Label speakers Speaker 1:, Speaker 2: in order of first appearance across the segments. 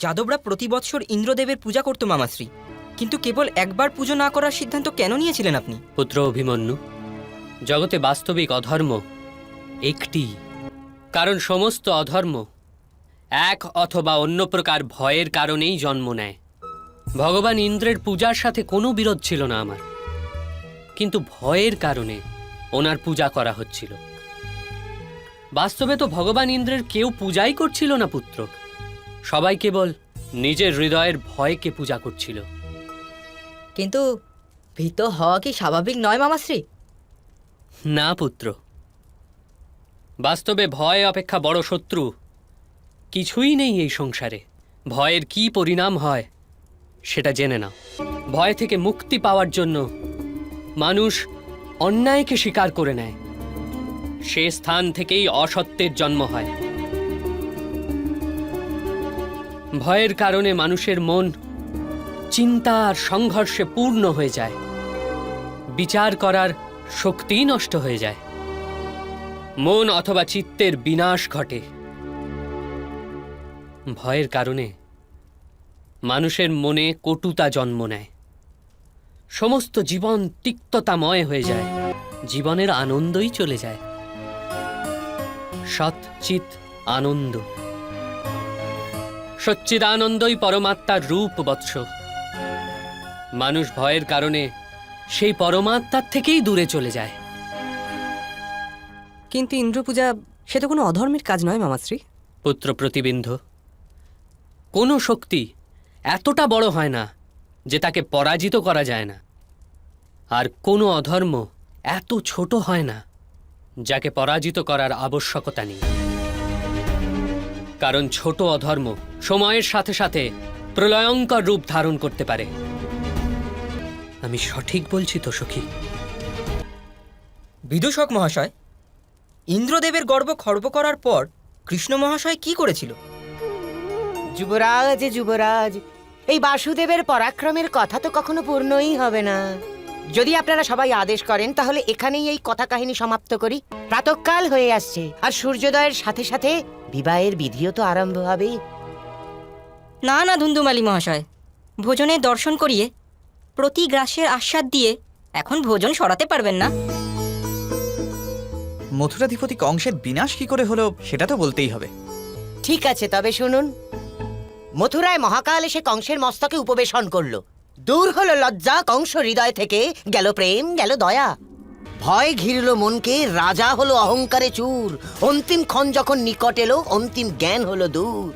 Speaker 1: যাদবরা প্রতি বৎসর ইন্দ্রদেবের পূজা করতো মামাশ্রী। কিন্তু কেবল একবার পুজো না করার সিদ্ধান্ত কেন নিয়েছিলেন আপনি?
Speaker 2: পুত্র অভিমন্যু, জগতে বাস্তবিক অধর্ম একটি। কারণ সমস্ত অধর্ম এক অথবা অন্য প্রকার ভয়ের কারণেই জন্ম নেয়। ভগবান ইন্দ্রের পূজার সাথে কোনো বিরোধ ছিল না আমার। কিন্তু ভয়ের কারণে ওনার পূজা করা হচ্ছিল। বাস্তবে তো ভগবান ইন্দ্রের কেউ পূজাই করছিল না পুত্র। সবাই কেবল নিজের হৃদয়ের ভয়কে পূজা করছিল।
Speaker 3: কিন্তু ভীত হওয়া কি স্বাভাবিক নয় মামাশ্রী?
Speaker 2: না পুত্র। বাস্তবে ভয় অপেক্ষা বড় শত্রু। কিছুই নেই এই সংসারে। ভয়ের কি পরিণাম হয় সেটা জেনে নাও। ভয় থেকে মুক্তি পাওয়ার জন্য মানুষ অন্যায়কে স্বীকার করে নেয়। সে স্থান থেকেই অসত্যের জন্ম হয়। ভয়ের কারণে মানুষের মন, চিন্তা আর সংঘর্ষে পূর্ণ হয়ে যায়। বিচার করার শক্তিই নষ্ট হয়ে যায়। মন অথবা চিত্তের বিনাশ ঘটে। ভয়ের কারণে মানুষের মনে কটুতা জন্ম নেয়। সমস্ত জীবন তিক্ততাময় হয়ে যায়। জীবনের আনন্দই চলে যায়। সৎ চিত আনন্দ। সচ্চিদানন্দই পরমাত্মার রূপ বৎস। মানুষ ভয়ের কারণে সেই পরমাত্মার থেকেই দূরে চলে যায়।
Speaker 4: কিন্তু ইন্দ্রপূজা সে তো কোনো অধর্মের কাজ নয় মামাশ্রী।
Speaker 2: পুত্র প্রতিবিন্ধ কোনো শক্তি এতটা বড় হয় না যে তাকে পরাজিত করা যায় না। আর কোনো অধর্ম এত ছোট হয় না যাকে পরাজিত করার আবশ্যকতা নেই। কারণ ছোট অধর্ম সময়ের সাথে সাথে প্রলয়ঙ্কর রূপ ধারণ করতে পারে। আমি সঠিক বলছি তো সখী?
Speaker 1: বিদূষক মহাশয় ইন্দ্রদেবের গর্ব খর্ব করার পর কৃষ্ণ মহাশয় কি করেছিল?
Speaker 5: যুবরাজ যুবরাজ এই বাসুদেবের পরাক্রমের কথা তো কখনো পূর্ণই হবে না। যদি আপনারা সবাই আদেশ করেন তাহলে এখানেই এই কথা কাহিনী সমাপ্ত করি। প্রাতঃকাল হয়ে আসছে আর সূর্যোদয়ের সাথে সাথে বিবাহের বিধিও তো আরম্ভ হবেই।
Speaker 1: না না ধুন্দুমালি মহাশয় ভোজনে দর্শন করিয়ে প্রতি গ্রাসের আস্বাদ দিয়ে এখন ভোজন সরাতে পারবেন না।
Speaker 6: মথুরাধিপতি কংসের বিনাশ কি করে হলো সেটা তো বলতেই হবে।
Speaker 5: ঠিক আছে তবে শুনুন। মথুরায় মহাকাল এসে কংসের মস্তকে উপবেশন করল। দূর হলো লজ্জা কংস হৃদয় থেকে। গেল প্রেম গেল দয়া। ভয় ঘিরল মনকে রাজা হলো অহংকারে চুর। অন্তিম ক্ষণ যখন নিকট এলো অন্তিম জ্ঞান হলো দূর।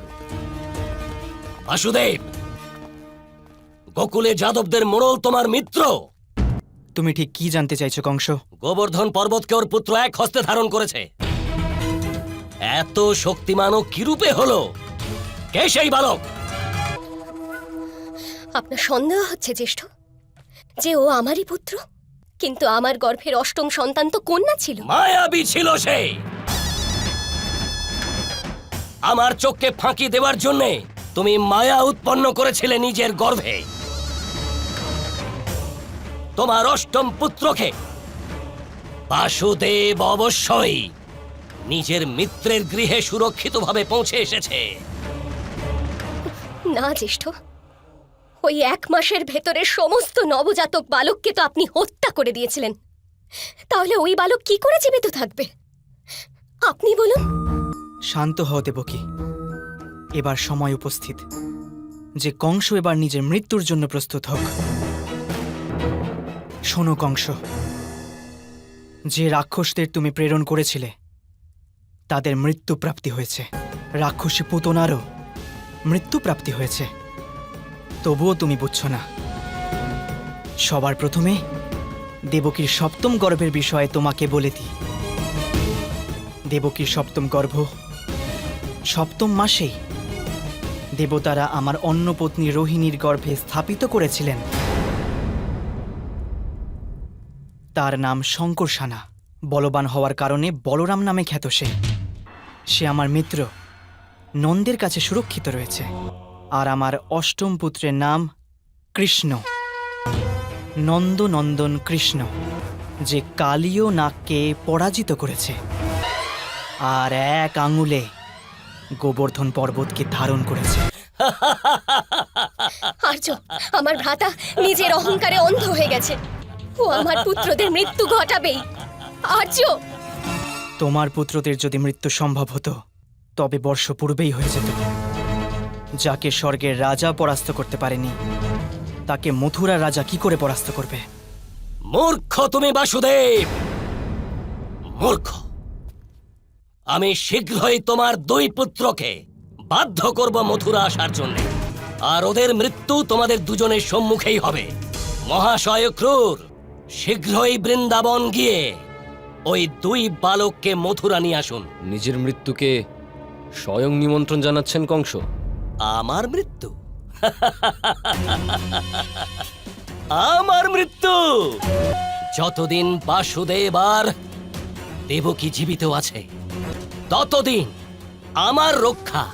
Speaker 7: বাসুদেব গোকুলে যাদবদের মোড়ল তোমার মিত্র।
Speaker 6: তুমি ঠিক কি জানতে চাইছো কংস?
Speaker 7: গোবর্ধন পর্বতকে ওর পুত্র এক হস্তে ধারণ করেছে। এত শক্তিমানও কিরূপে হলো? কে সেই বালক?
Speaker 8: আপনার সন্দেহ হচ্ছে জ্যেষ্ঠ যে ও আমারই পুত্র? কিন্তু আমার গর্ভের অষ্টম সন্তান তো কন্যা ছিল।
Speaker 7: মায়াবী ছিল সে। আমার চোখকে ফাঁকি দেওয়ার জন্যে তুমি মায়া উৎপন্ন করেছিলে নিজের গর্ভে। তোমার অষ্টম পুত্রকে বাসুদেব অবশ্যই নিজের মিত্রের গৃহে সুরক্ষিতভাবে পৌঁছে এসেছে।
Speaker 8: না জ্যেষ্ঠ ওই এক মাসের ভেতরে সমস্ত নবজাতক বালককে তো আপনি হত্যা করে দিয়েছিলেন। তাহলে ওই বালক কি করে জীবিত থাকবে? আপনি বলুন।
Speaker 9: শান্ত হও দেবকী। এবার সময় উপস্থিত। যে কংস এবার নিজের মৃত্যুর জন্য প্রস্তুত হোক। শোনো কংস, যে রাক্ষসদের তুমি প্রেরণ করেছিলে, তাদের মৃত্যু প্রাপ্তি হয়েছে। রাক্ষসী পুতনারও মৃত্যু প্রাপ্তি হয়েছে। তবুও তুমি বুঝছ না। সবার প্রথমে দেবকীর সপ্তম গর্ভের বিষয়ে তোমাকে বলে দিই। দেবকীর সপ্তম গর্ভ সপ্তম মাসেই দেবতারা আমার অন্য পত্নী রোহিণীর গর্ভে স্থাপিত করেছিলেন। তার নাম শঙ্করসানা। বলবান হওয়ার কারণে বলরাম নামে খ্যাত সে। সে আমার মিত্র। নন্দের কাছে সুরক্ষিত রয়েছে। আর আমার অষ্টম পুত্রের নাম কৃষ্ণ। নন্দনন্দন কৃষ্ণ যে কালীয় নাগকে পরাজিত করেছে। আর এক আঙুলে গোবর্ধন পর্বতকে ধারণ করেছে।
Speaker 8: আর্য আমার ভ্রাতা নিজের অহংকারে অন্ধ হয়ে গেছে। ও আমার পুত্রদের মৃত্যু ঘটাবেই। আর্য!
Speaker 9: তোমার পুত্রদের যদি মৃত্যু সম্ভব হতো তবে বর্ষ পূর্বেই হয়ে যেত। যাকে স্বর্গের রাজা পরাস্ত করতে পারেনি তাকে মথুরা রাজা কি করে পরাস্ত করবে?
Speaker 7: মূর্খ তুমি বাসুদেব! মূর্খ! আমি শীঘ্রই তোমার দুই পুত্রকে বাধ্য করব মথুরা আসার জন্য। আর ওদের মৃত্যু তোমাদের দুজনের সম্মুখেই হবে। মহাশয় ক্রূর শীঘ্রই বৃন্দাবন গিয়ে ওই দুই বালককে মথুরা নিয়ে আসুন।
Speaker 10: নিজের মৃত্যুকে স্বয়ং নিমন্ত্রণ জানাচ্ছেন কংস।
Speaker 7: আমার মৃত্যু। আমার মৃত্যু। যতদিন বাসুদেব আর দেবকী জীবিত আছে, ততদিন আমার রক্ষা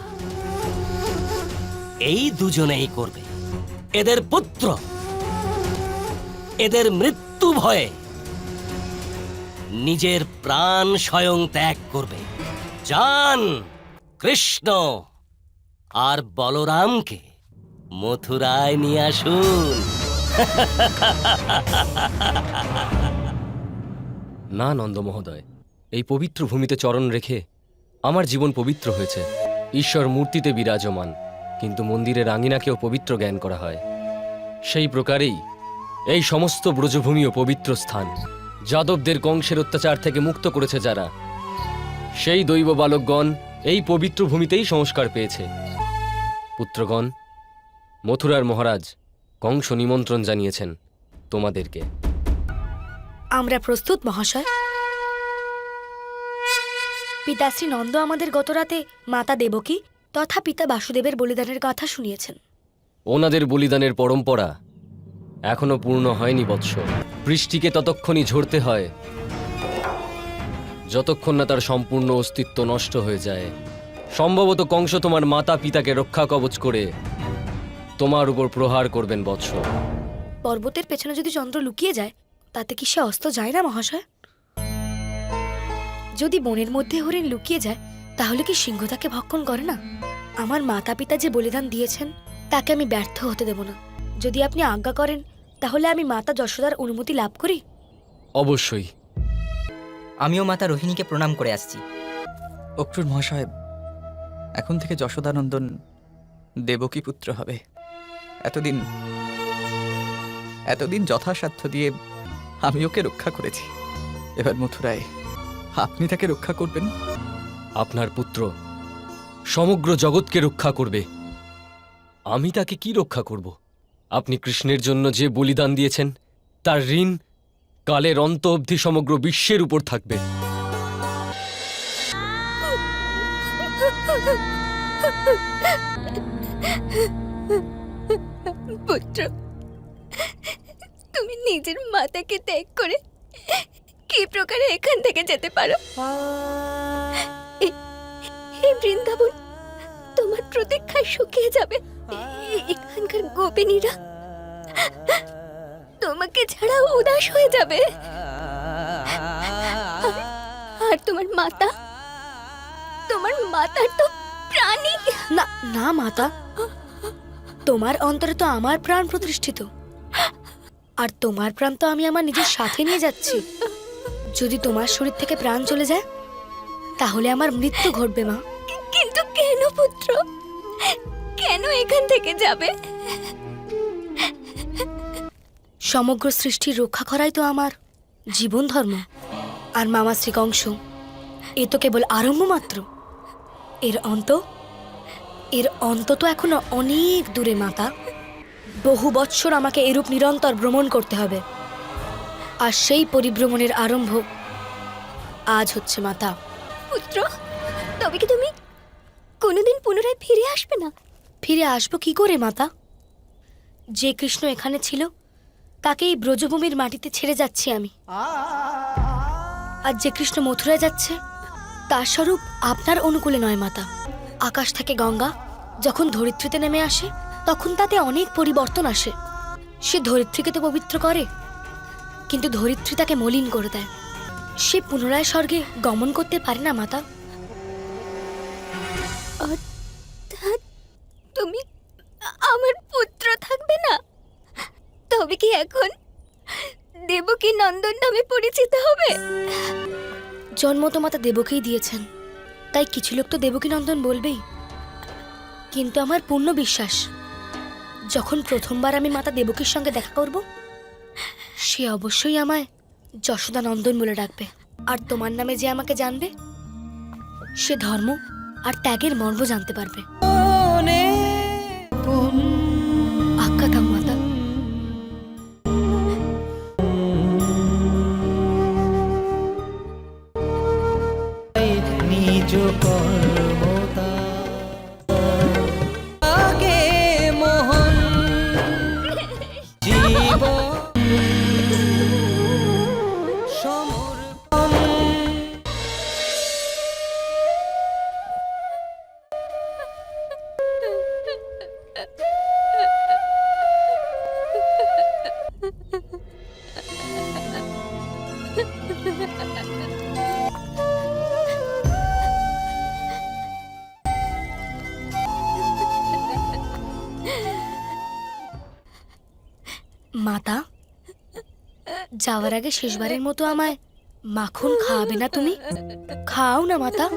Speaker 7: এই দুজনেই করবে। এদের পুত্র, এদের মৃত্যু ভয়ে নিজের প্রাণ স্বয়ং ত্যাগ করবে। যান কৃষ্ণ। আর বলরামকে মথুরায় নিয়ে আসুন।
Speaker 10: না, নন্দ মহোদয়, এই পবিত্র ভূমিতে চরণ রেখে আমার জীবন পবিত্র হয়েছে। ঈশ্বর মূর্তিতে বিরাজমান, কিন্তু মন্দিরের আঙিনাকেও পবিত্র জ্ঞান করা হয়। সেই প্রকারেই এই সমস্ত ব্রজভূমিও পবিত্র স্থান, যাদবদের কংসের অত্যাচার থেকে মুক্ত করেছে যারা। সেই দৈব বালকগণ এই পবিত্র ভূমিতেই সংস্কার পেয়েছে। পুত্রগণ মথুরার মহারাজ কংস নিমন্ত্রণ জানিয়েছেন তোমাদেরকে।
Speaker 11: আমরা প্রস্তুত মহাশয়। পিতাশ্রী নন্দ আমাদের গতরাতে মাতা দেবকী তথা পিতা বাসুদেবের বলিদানের কথা শুনিয়েছেন।
Speaker 10: ওনাদের বলিদানের পরম্পরা এখনও পূর্ণ হয়নি বৎস। বৃষ্টিকে ততক্ষণই ঝরতে হয় যতক্ষণ না তার সম্পূর্ণ অস্তিত্ব নষ্ট হয়ে যায়। সম্ভবত কংস তোমার মাতা পিতাকে রক্ষা কবচ করে তোমার উপর প্রহার করবেন বৎস
Speaker 11: পর্বতের পেছনে যদি চন্দ্র লুকিয়ে যায় তাতে কি সে অস্ত যায় না মহাশয়? যদি বনের মধ্যে হরিণ লুকিয়ে যায় তাহলে কি সিংহ তাকে ভক্ষণ করে না? আমার মাতা পিতা যে বলিদান দিয়েছেন তাকে আমি ব্যর্থ হতে দেব না। যদি আপনি আজ্ঞা করেন তাহলে আমি মাতা যশোদার অনুমতি লাভ করি।
Speaker 10: অবশ্যই।
Speaker 1: আমিও মাতা রোহিণীকে প্রণাম করে আসছি।
Speaker 6: অক্রুর মহাশয় এখন থেকে যশোদানন্দন দেবকী পুত্র হবে। এতদিন এতদিন যথাসাধ্য দিয়ে আমি ওকে রক্ষা করেছি। এবার মথুরায় আপনি তাকে রক্ষা করবেন?
Speaker 10: আপনার পুত্র সমগ্র জগৎকে রক্ষা করবে। আমি তাকে কি রক্ষা করব? আপনি কৃষ্ণের জন্য যে বলিদান দিয়েছেন তার ঋণ কালের অন্ত অবধি সমগ্র বিশ্বের উপর থাকবে।
Speaker 8: পুত্র, তুমি নিজের মাতাকে ত্যাগ করে কি প্রকারে এখান থেকে যেতে পারো? বৃন্দাবন, তোমার প্রতীক্ষায় শুকিয়ে যাবে এখানকার গোপিনীরা। তোমাকে ছাড়া উদাস হয়ে যাবে। আর- তোমার মাতা? তোমার মাতার তো প্রাণী।
Speaker 11: না না মাতা। তোমার অন্তরে তো আমার প্রাণ প্রতিষ্ঠিত। আর তোমার প্রাণ তো আমি আমার নিজের সাথে নিয়ে যাচ্ছি। যদি তোমার শরীর থেকে প্রাণ চলে যায় তাহলে আমার মৃত্যু ঘটবে মা।
Speaker 8: কিন্তু কেন পুত্র? কেন এখান থেকে যাবে?
Speaker 11: সমগ্র সৃষ্টির রক্ষা করাই তো আমার জীবন ধর্ম। আর মামা শ্রী কংস এ তো কেবল আরম্ভ মাত্র। এর অন্ত এর অন্ত তো এখনও অনেক দূরে মাতা। বহু বৎসর আমাকে এরূপ নিরন্তর ভ্রমণ করতে হবে। আর সেই পরিভ্রমণের আরম্ভ আজ হচ্ছে মাতা।
Speaker 8: পুত্র তবে কি তুমি কোনোদিন পুনরায় ফিরে আসবে না?
Speaker 11: ফিরে আসব কি করে মাতা? যে কৃষ্ণ এখানে ছিল তাকে এই ব্রজভূমির মাটিতে ছেড়ে যাচ্ছি আমি। আর যে কৃষ্ণ মথুরায় যাচ্ছে তার স্বরূপ আপনার অনুকূলে নয়, মাতা। আকাশ থেকে গঙ্গা যখন ধরিত্রীতে নেমে আসে, তখন তাতে অনেক পরিবর্তন আসে। সে ধরিত্রীকে তো পবিত্র করে, কিন্তু ধরিত্রী তাকে মলিন করে দেয়। সে পুনরায় স্বর্গে গমন করতে পারে না, মাতা।
Speaker 8: নন্দন নামে পরিচিত হবে?
Speaker 11: জন্ম তো মাতা দেবকেই দিয়েছেন। তাই কিছু লোক তো দেবকী নন্দন বলবেই। কিন্তু আমার পূর্ণ বিশ্বাস, যখন প্রথমবার আমি মাতা দেবকীর সঙ্গে দেখা করব, সে অবশ্যই আমায় যশোদা নন্দন বলে ডাকবে। আর তোমার নামে যে আমাকে জানবে, সে ধর্ম আর ত্যাগের মর্ম জানতে পারবে। মাতা যাওয়ার আগে শেষবারের মতো আমায় মাখন খাওয়াবে না তুমি? খাও না মাতা।